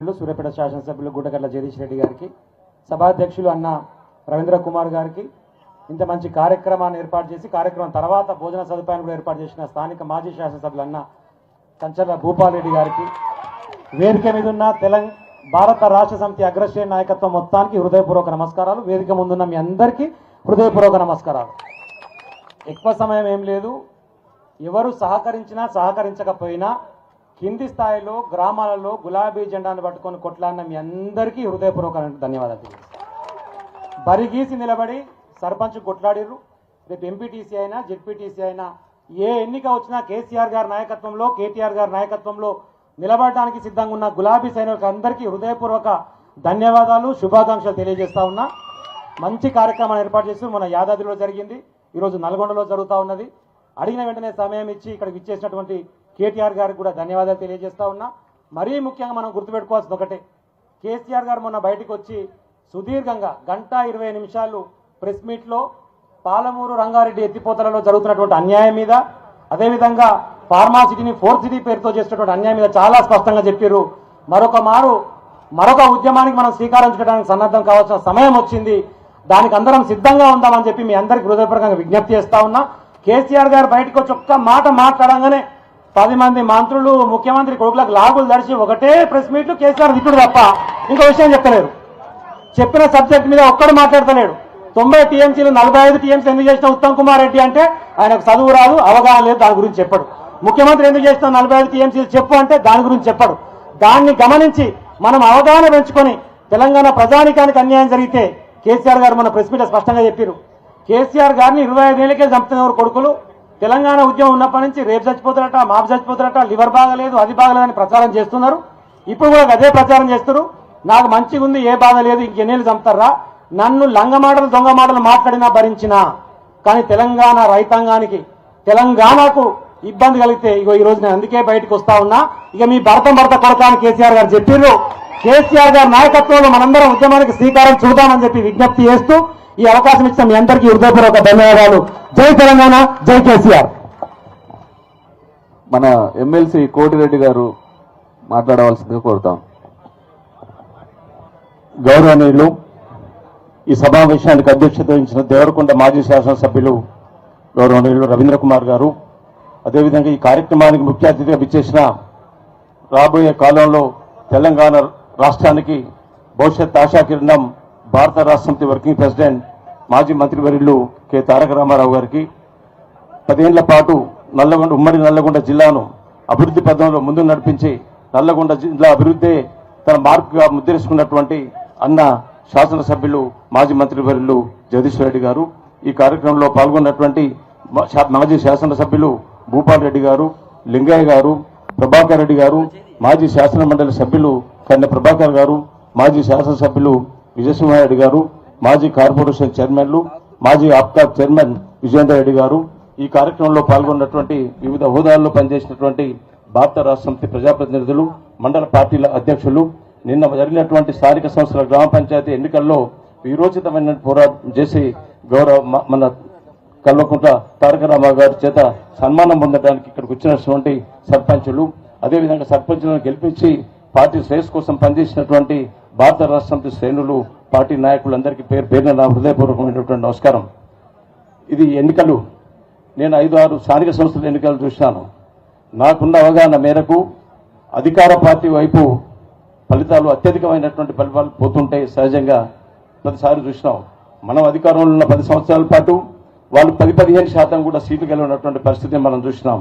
సూర్యపేట సూర్యాపేట శాసనసభ్యులు గుడ్డగడ్ల జగదీష్ రెడ్డి గారికి సభాధ్యక్షులు అన్న రవీంద్ర కుమార్ గారికి ఇంత మంచి కార్యక్రమాన్ని ఏర్పాటు చేసి కార్యక్రమం తర్వాత భోజన సదుపాయాన్ని కూడా ఏర్పాటు చేసిన స్థానిక మాజీ శాసనసభ్యులు అన్న కంచర్ల భూపాల్ రెడ్డి గారికి వేదిక మీద ఉన్న తెలంగాణ భారత రాష్ట్ర సమితి అగ్రశ్రేణి నాయకత్వం మొత్తానికి హృదయపూర్వక నమస్కారాలు. వేదిక ముందున్న మీ అందరికీ హృదయపూర్వక నమస్కారాలు. ఎక్కువ సమయం ఏం లేదు. ఎవరు సహకరించినా సహకరించకపోయినా కింది స్థాయిలో గ్రామాలలో గులాబీ జెండాను పట్టుకొని కొట్లాడిన మీ అందరికీ హృదయపూర్వక ధన్యవాదాలు బరిగీసి నిలబడి సర్పంచ్ కొట్లాడిర్రు. రేపు ఎంపీటీసీ అయినా జెడ్పీటీసీ అయినా ఏ ఎన్నిక వచ్చినా కేసీఆర్ గారి నాయకత్వంలో కేటీఆర్ గారి నాయకత్వంలో నిలబడడానికి సిద్ధంగా ఉన్న గులాబీ సైనికులకు అందరికీ హృదయపూర్వక ధన్యవాదాలు శుభాకాంక్షలు తెలియజేస్తా ఉన్నా. మంచి కార్యక్రమాన్ని ఏర్పాటు చేసి మన యాదాద్రిలో జరిగింది. ఈరోజు నల్గొండలో జరుగుతూ ఉన్నది. అడిగిన వెంటనే సమయం ఇచ్చి ఇక్కడికి ఇచ్చేసినటువంటి కేటీఆర్ గారికి కూడా ధన్యవాదాలు తెలియజేస్తా ఉన్నా. మరీ ముఖ్యంగా మనం గుర్తుపెట్టుకోవాల్సింది ఒకటే. కేసీఆర్ గారు మొన్న బయటకు వచ్చి సుదీర్ఘంగా గంట ఇరవై నిమిషాలు ప్రెస్ మీట్లో పాలమూరు రంగారెడ్డి ఎత్తిపోతలలో జరుగుతున్నటువంటి అన్యాయం మీద అదేవిధంగా ఫార్మాసిటీని ఫోర్త్ సిటీ పేరుతో చేసినటువంటి అన్యాయం మీద చాలా స్పష్టంగా చెప్పారు. మరొక మారు మరొక ఉద్యమానికి మనం శ్రీకారం చుట్టడానికి సన్నద్ధం కావాల్సిన సమయం వచ్చింది. దానికి అందరం సిద్ధంగా ఉందామని చెప్పి మీ అందరికి హృదయపూర్వకంగా విజ్ఞప్తి చేస్తా ఉన్నా. కేసీఆర్ గారు బయటకు వచ్చి ఒక్క మాట మాట్లాడంగానే పది మంది మంత్రులు ముఖ్యమంత్రి కొడుకులకు లాగులు దడిచి ఒకటే ప్రెస్ మీట్లు కేసీఆర్ దిక్కుడు తప్ప ఇంకో విషయం చెప్పలేరు చెప్పిన సబ్జెక్ట్ మీద ఒక్కడు మాట్లాడతలేడు. తొంభై టీఎంసీలు నలభై ఐదు టీఎంసీ ఎందుకు చేసిన ఉత్తమ్ కుమార్ రెడ్డి అంటే ఆయనకు చదువు రాదు అవగాహన లేదు దాని గురించి చెప్పడు. ముఖ్యమంత్రి ఎందుకు చేసిన నలభై ఐదు టీఎంసీలు చెప్పు అంటే దాని గురించి చెప్పడు. దాన్ని గమనించి మనం అవగాహన పెంచుకొని తెలంగాణ ప్రజానికానికి అన్యాయం జరిగితే కేసీఆర్ గారు మన ప్రెస్ మీట్ స్పష్టంగా చెప్పారు. కేసీఆర్ గారిని ఇరవై ఐదేళ్ళకే చంపుతున్నారు కొడుకులు? తెలంగాణ ఉద్యమం ఉన్నప్పటి నుంచి రేపు చచ్చిపోతారట మాపు చచ్చిపోతారట లివర్ బాగలేదు అది బాగలేదని ప్రచారం చేస్తున్నారు. ఇప్పుడు కూడా అదే ప్రచారం చేస్తారు నాకు మంచిగా ఉంది ఏ బాధ లేదు ఇంకెన్నేళ్ళు చంపుతారా? నన్ను లంగ మాటలు దొంగ మాటలు మాట్లాడినా భరించినా. కానీ తెలంగాణ రైతాంగానికి తెలంగాణకు ఇబ్బంది కలిగితే ఇగో ఈ రోజు నేను అందుకే బయటకు వస్తా ఉన్నా. ఇక మీ భరతం భర్త కొడతా కేసీఆర్ గారు చెప్పారు కేసీఆర్ గారి నాయకత్వంలో మనందరం ఉద్యమానికి శ్రీకారం చూద్దామని చెప్పి విజ్ఞప్తి చేస్తూ ఈ అవకాశం ఇచ్చిన మీ అందరికీ హృదయపూర్వక ధన్యవాదాలు. జై తెలంగాణ జై కేసీఆర్. మన ఎమ్మెల్సీ కోటిరెడ్డి గారు మాట్లాడవలసిందిగా కోరుతాం. గౌరవనీయులు ఈ సమావేశానికి అధ్యక్షత వహించిన దేవరకొండ మాజీ శాసనసభ్యులు గౌరవనీయులు రవీంద్ర కుమార్ గారు అదేవిధంగా ఈ కార్యక్రమానికి ముఖ్య అతిథిగా విచ్చేసిన రాబోయే కాలంలో తెలంగాణ రాష్ట్రానికి భవిష్యత్ ఆశాకిరణం భారత రాష్ట్ర సమితి వర్కింగ్ ప్రెసిడెంట్ మాజీ మంత్రివర్యులు కె. తారక రామారావు గారికి పదేళ్ళ పాటు నల్లగొండ ఉమ్మడి నల్లగొండ జిల్లాను అభివృద్ధి పథంలో ముందు నడిపించి నల్లగొండ జిల్లా అభివృద్ధి తన మార్పుగా ముద్రేసుకున్నటువంటి అన్న శాసనసభ్యులు మాజీ మంత్రివర్యులు జగదీశ్వర్ రెడ్డి గారు. ఈ కార్యక్రమంలో పాల్గొన్నటువంటి మాజీ శాసనసభ్యులు భూపాల్ రెడ్డి గారు లింగయ్య గారు ప్రభాకర్ రెడ్డి గారు మాజీ శాసన మండలి సభ్యులు కన్నె ప్రభాకర్ గారు మాజీ శాసనసభ్యులు విజయసింహారెడ్డి గారు మాజీ కార్పొరేషన్ చైర్మన్లు మాజీ ఆప్కాబ్ చైర్మన్ విజేందర్ రెడ్డి గారు ఈ కార్యక్రమంలో పాల్గొన్నటువంటి వివిధ హోదాల్లో పనిచేసినటువంటి భారత రాష్ట్ర ప్రజాప్రతినిధులు మండల పార్టీల అధ్యక్షులు నిన్న జరిగినటువంటి స్థానిక సంస్థల గ్రామ పంచాయతీ ఎన్నికల్లో విరోచితమైన పోరాటం చేసి గౌరవ మన కల్వకుంట తారక రామారావు గారి చేత సన్మానం పొందడానికి ఇక్కడికి వచ్చినటువంటి సర్పంచులు అదేవిధంగా సర్పంచులను గెలిపించి పార్టీ శ్రేయస్ కోసం పనిచేసినటువంటి భారత రాష్ట్ర శ్రేణులు పార్టీ నాయకులందరికీ పేరు పేరున నా హృదయపూర్వకమైనటువంటి నమస్కారం. ఇది ఎన్నికలు. నేను ఐదు ఆరు స్థానిక సంస్థల ఎన్నికలు చూశాను నాకున్న అవగాహన మేరకు అధికార పార్టీ వైపు ఫలితాలు అత్యధికమైనటువంటి ఫలితాలు పోతుంటే సహజంగా ప్రతిసారి చూసినాం. మనం అధికారంలో ఉన్న పది సంవత్సరాల పాటు వాళ్ళు పది పదిహేను శాతం కూడా సీట్లు గెలవనటువంటి పరిస్థితిని మనం చూసినాం.